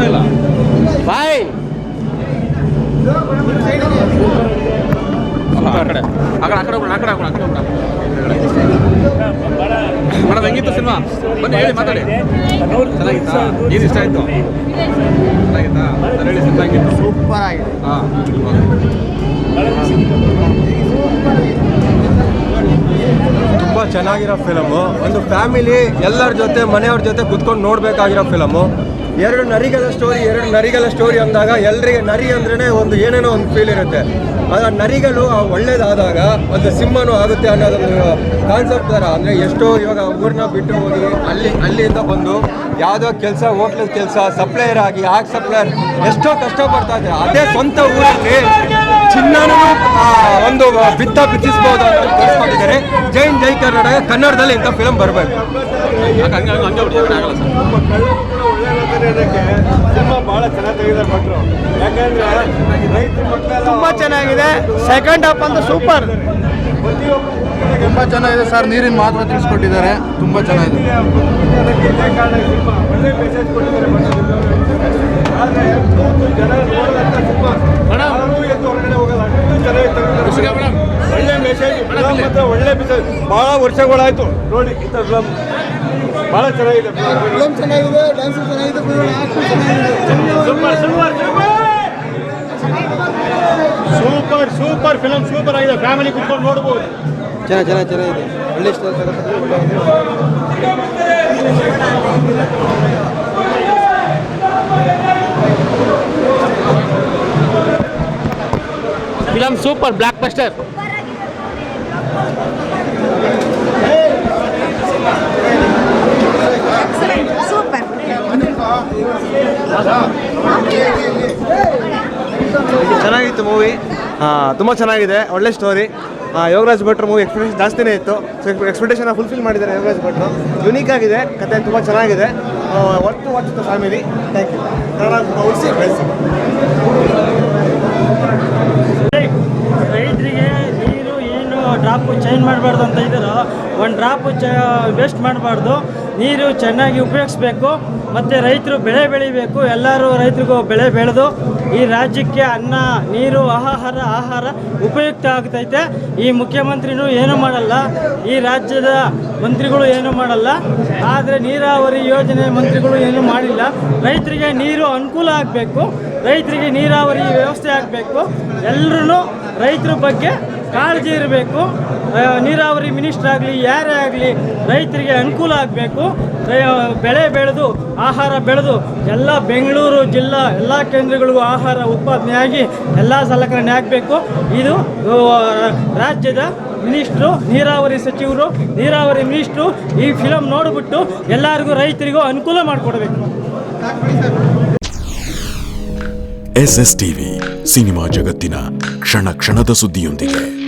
ಬರ್ತಾ ಇಲ್ಲ ಬಾಯ್ ಆ ಕಡೆ. ಆ ಕಡೆ ಆ ಕಡೆ ಹೋಗೋಣ ಆ ಕಡೆ ಹೋಗೋಣ ಆ ಕಡೆ ಹೋಗೋಣ ಮೇಡಮ್ ಹೆಂಗಿತ್ತು ಸಿನಿಮಾ? ಬನ್ನಿ ಹೇಳಿ ಮಾತಾಡಿ. ಚೆನ್ನಾಗಿತ್ತಾ? ಏನು ಇಷ್ಟ ಆಯಿತು? ಚೆನ್ನಾಗಿತ್ತಾ? ಸರ್ ಹೇಳಿ ಸಿನಿಮಾ ಹೆಂಗಿತ್ತು? ಸೂಪರ್ ಆಗಿದೆ. ಹಾಂ ತುಂಬ ಚೆನ್ನಾಗಿರೋ ಫಿಲಮು ಒಂದು ಫ್ಯಾಮಿಲಿ ಎಲ್ಲರ ಜೊತೆ ಮನೆಯವ್ರ ಜೊತೆ ಕುತ್ಕೊಂಡು ನೋಡಬೇಕಾಗಿರೋ ಫಿಲಮು ಎರಡು ನರಿಗಳ ಸ್ಟೋರಿ ಎರಡು ನರಿಗಳ ಸ್ಟೋರಿ ಅಂದಾಗ ಎಲ್ಲರಿಗೆ ನರಿ ಅಂದ್ರೇ ಒಂದು ಏನೇನೋ ಒಂದು ಫೀಲ್ ಇರುತ್ತೆ. ಆ ನರಿಗಳು ಒಳ್ಳೇದಾದಾಗ ಒಂದು ಸಿಂಹನೂ ಆಗುತ್ತೆ ಅನ್ನೋದೊಂದು ಕಾನ್ಸೆಪ್ಟ್ ಥರ ಅಂದರೆ ಎಷ್ಟೋ ಇವಾಗ ಊರನ್ನ ಬಿಟ್ಟು ಹೋಗಿ ಅಲ್ಲಿ, ಅಲ್ಲಿಂದ ಬಂದು ಯಾವುದೋ ಕೆಲಸ ಹೋಟ್ಲ ಕೆಲಸ ಸಪ್ಲೈಯರ್ ಆಗಿ ಆಗ ಸಪ್ಲೈಯರ್ ಎಷ್ಟೋ ಕಷ್ಟಪಡ್ತಾ ಇದ್ದಾರೆ ಅದೇ ಸ್ವಂತ ಊರಲ್ಲಿ ಚಿನ್ನನೂ ಒಂದು ಬಿತ್ತ ಬಿತ್ತಿಸ್ಬೋದು ಅಂತ ತೋರಿಸ್ಕೊಂಡಿದ್ದಾರೆ. ಜೈನ್ ಜೈ ಕನ್ನಡ, ಕನ್ನಡದಲ್ಲಿ ಇಂಥ ಫಿಲಮ್ ಬರಬೇಕು ಹಂಗೆ ಹಂಗೆ ಹಂಗೆ ಬಿಡಿ ಆ ಕಡೆ ಆಗಲ್ಲ ಸರ್ ಸಿನಿಮಾ ಬಹಳ ಭಟ್ರು ಯಾಕಂದ್ರೆ ರೈತರ ಮಕ್ಕಳೆಲ್ಲ ತುಂಬ ಚೆನ್ನಾಗಿದೆ. ಸೆಕೆಂಡ್ ಹಾಫ್ ಅಂತ ಸೂಪರ್ ತುಂಬ ಚೆನ್ನಾಗಿದೆ ಸರ್ ನೀರಿನ ಮಾತ್ರ ತಿಳಿಸ್ಕೊಟ್ಟಿದ್ದಾರೆ. ತುಂಬ ಚೆನ್ನಾಗಿದೆ. ಒಳ್ಳೆ ಮೆಸೇಜ್ ಕೊಟ್ಟಿದ್ದಾರೆ ಆದರೆ ಜನ ನೋಡೋದಂತ ಯಾರೂ ಎದ್ದು ಹೊರಗಡೆ ಹೋಗಲ್ಲ. ಅಷ್ಟು ತೆಗೆದಿದ್ದಾರೆ ಒಳ್ಳೆ ಮೆಸೇಜ್ ಮಾತ್ರ ಒಳ್ಳೆ ಮೆಸೇಜ್ ಬಹಳ ವರ್ಷಗಳಾಯ್ತು. ನೋಡಿ ಇಂಥ ಫಿಲಮ್ ಬಹಳ ಚೆನ್ನಾಗಿದೆ ಫಿಲಮ್ ಚೆನ್ನಾಗಿದೆ ಡ್ಯಾನ್ಸ್ ಚೆನ್ನಾಗಿದೆ. Super super super super film super ಆಗಿದೆ. ಫ್ಯಾಮಿಲಿ ಕುತ್ಕೊಂಡು ನೋಡ್ಬೋದು. ಚೆನ್ನಾಗಿ ಚೆನ್ನಾಗಿ ಚೆನ್ನಾಗಿದೆ. ಒಳ್ಳೆ ಇಷ್ಟ film super blockbuster super ಚೆನ್ನಾಗಿತ್ತು ಮೂವಿ ತುಂಬ ಚೆನ್ನಾಗಿದೆ, ಒಳ್ಳೆ ಸ್ಟೋರಿ ಯೋಗರಾಜ್ ಭಟ್ರು ಮೂವಿ ಎಕ್ಸ್ಪೆಕ್ಟೇಷನ್ ಜಾಸ್ತಿನೇ ಇತ್ತು. ಸೊ ಎಕ್ಸ್ಪೆಕ್ಟೇಷನ್ ಫುಲ್ಫಿಲ್ ಮಾಡಿದ್ದಾರೆ ಯೋಗರಾಜ್ ಭಟ್ರು. ಯುನೀಕ್ ಆಗಿದೆ, ಕತೆ ತುಂಬ ಚೆನ್ನಾಗಿದೆ. ಒಟ್ಟು ವಾಚ್ ಫ್ಯಾಮಿಲಿ ಥ್ಯಾಂಕ್ ಯು ರೈತರಿಗೆ ನೀರು ಏನು ಡ್ರಾಪು ಚೇಂಜ್ ಮಾಡಬಾರ್ದು ಅಂತ ಇದ್ದಾರೋ ಒಂದು ಡ್ರಾಪು ಚ ವೇಸ್ಟ್ ಮಾಡಬಾರ್ದು. ನೀರು ಚೆನ್ನಾಗಿ ಉಪಯೋಗಿಸ್ಬೇಕು. ಮತ್ತು ರೈತರು ಬೆಳೆ ಬೆಳಿಬೇಕು. ಎಲ್ಲರೂ ರೈತರಿಗೂ ಬೆಳೆ ಬೆಳೆದು ಈ ರಾಜ್ಯಕ್ಕೆ ಅನ್ನ, ನೀರು, ಆಹಾರ ಆಹಾರ ಉಪಯುಕ್ತ ಆಗ್ತೈತೆ. ಈ ಮುಖ್ಯಮಂತ್ರಿನೂ ಏನೂ ಮಾಡಲ್ಲ, ಈ ರಾಜ್ಯದ ಮಂತ್ರಿಗಳು ಏನೂ ಮಾಡಲ್ಲ. ಆದರೆ ನೀರಾವರಿ ಯೋಜನೆ ಮಂತ್ರಿಗಳು ಏನೂ ಮಾಡಿಲ್ಲ. ರೈತರಿಗೆ ನೀರು ಅನುಕೂಲ ಆಗಬೇಕು, ರೈತರಿಗೆ ನೀರಾವರಿ ವ್ಯವಸ್ಥೆ ಆಗಬೇಕು. ಎಲ್ಲರೂ ರೈತರ ಬಗ್ಗೆ ಕಾಳಜಿ ಇರಬೇಕು. ನೀರಾವರಿ ಮಿನಿಸ್ಟ್ರ್ ಆಗಲಿ, ಯಾರೇ ಆಗಲಿ ರೈತರಿಗೆ ಅನುಕೂಲ ಆಗಬೇಕು. ಬೆಳೆ ಬೆಳೆದು, ಆಹಾರ ಬೆಳೆದು, ಎಲ್ಲ ಬೆಂಗಳೂರು ಜಿಲ್ಲಾ ಎಲ್ಲ ಕೇಂದ್ರಗಳಿಗೂ ಆಹಾರ ಉತ್ಪಾದನೆಯಾಗಿ ಎಲ್ಲ ಸಲಕರಣೆ ಆಗಬೇಕು. ಇದು ರಾಜ್ಯದ ಮಿನಿಸ್ಟ್ರು, ನೀರಾವರಿ ಸಚಿವರು, ನೀರಾವರಿ ಮಿನಿಸ್ಟ್ರು ಈ ಫಿಲಮ್ ನೋಡಿಬಿಟ್ಟು ಎಲ್ಲರಿಗೂ ರೈತರಿಗೂ ಅನುಕೂಲ ಮಾಡಿಕೊಡ್ಬೇಕು. ಎಸ್ ಎಸ್ ಟಿವಿ ಸಿನಿಮಾ ಜಗತ್ತಿನ ಕ್ಷಣ ಕ್ಷಣದ ಸುದ್ದಿಯೊಂದಿಗೆ.